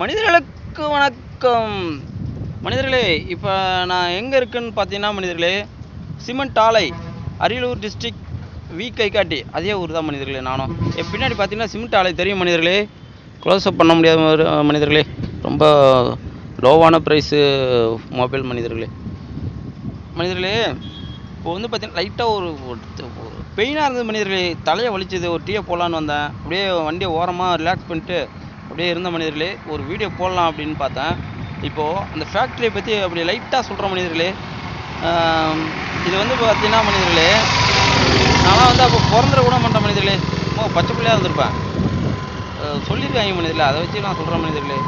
மனிதர்களுக்கு வணக்கம். மனிதர்களே இப்போ நான் எங்கே இருக்குன்னு பார்த்தீங்கன்னா மனிதர்களே சிமெண்ட் ஆலை அரியலூர் டிஸ்ட்ரிக்ட் வி கைகாட்டி அதே ஊர் தான் மனிதர்களே நானும். என் பின்னாடி பார்த்தீங்கன்னா சிமெண்ட் ஆலை தெரியும் மனிதர்களே. க்ளோஸ் அப் பண்ண முடியாத மனிதர்களே. ரொம்ப லோவான ப்ரைஸு மொபைல் மனிதர்களே. மனிதர்களே இப்போ வந்து பார்த்தீங்கன்னா லைட்டாக ஒரு ஒரு பெயினாக இருந்தது மனிதர்களே. தலையை வலிச்சது ஒரு டீயை போடலான்னு வந்தேன். அப்படியே வண்டியை ஓரமாக ரிலாக்ஸ் பண்ணிட்டு அப்படியே இருந்த மனிதர்களே ஒரு வீடியோ போடலாம் அப்படின்னு பார்த்தேன். இப்போது அந்த ஃபேக்ட்ரியை பற்றி அப்படி லைட்டாக சொல்கிற மனிதர்களே இது வந்து பார்த்தீங்கன்னா மனிதர்களே நான்லாம் வந்து அப்போ பிறந்துட கூட மாட்டேன் மனிதர்களே. சும்மா பச்சை பிள்ளையாக இருந்திருப்பேன். சொல்லியிருக்காங்க மனிதர்களே அதை வச்சு நான் சொல்கிறேன் மனிதர்களே.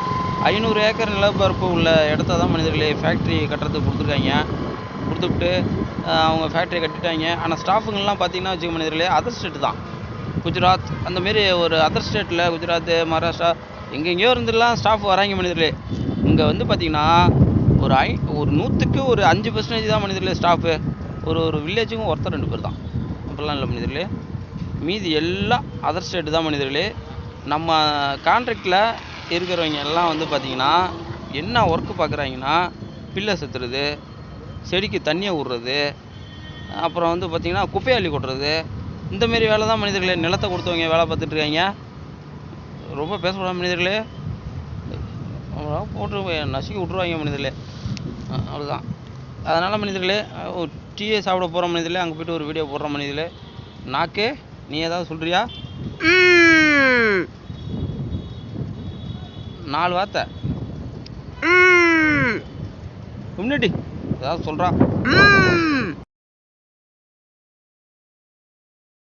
ஐநூறு ஏக்கர் நிலப்பரப்பு உள்ள இடத்த தான் மனிதர்களே ஃபேக்ட்ரி கட்டுறதுக்கு கொடுத்துருக்காங்க. கொடுத்துட்டு அவங்க ஃபேக்ட்ரி கட்டிட்டாங்க. ஆனால் ஸ்டாஃபுங்கள்லாம் பார்த்தீங்கன்னா வச்சுக்க மனிதர்களே அதர் ஸ்டேட்டு தான். குஜராத் அந்த மாரி ஒரு அதர் ஸ்டேட்டில் குஜராத் மகாராஷ்டிரா எங்கெங்கேயோ இருந்துலாம் ஸ்டாஃப் வராங்க மனிதர்களே. இங்கே வந்து பார்த்தீங்கன்னா ஒரு ஐ ஒரு நூற்றுக்கு ஒரு அஞ்சு பர்சன்டேஜ் தான் மனிதர்களே ஸ்டாஃபு ஒரு ஒரு வில்லேஜுக்கும் ஒருத்தர் ரெண்டு பேர் தான். அப்படிலாம் இல்லை மனிதர்களே. மீதி எல்லாம் அதர் ஸ்டேட்டு தான் மனிதர்களே. நம்ம கான்ட்ராக்டில் இருக்கிறவங்க எல்லாம் வந்து பார்த்திங்கன்னா என்ன ஒர்க்கு பார்க்குறாங்கன்னா பில்லை செத்துறது செடிக்கு தண்ணியை விட்றது அப்புறம் வந்து பார்த்திங்கன்னா குப்பை அள்ளி கொட்டுறது இந்தமாரி வேலை தான் மனிதர்களே. நிலத்தை கொடுத்தவங்க வேலை பார்த்துட்ருக்காங்க ரொம்ப பேசக்கூடாது மனிதர்களே. போட்டு நசுக்கி விட்ருவாங்க மனிதர்களே. அவ்வளோதான் அதனால் மனிதர்களே ஒரு டீயை சாப்பிட போகிற மனிதர்களே அங்கே போயிட்டு ஒரு வீடியோ போடுற மனிதர்களே நாக்கு நீ ஏதாவது சொல்கிறியா நாலு வார்த்தை. முன்னாடி ஏதாவது சொல்கிறா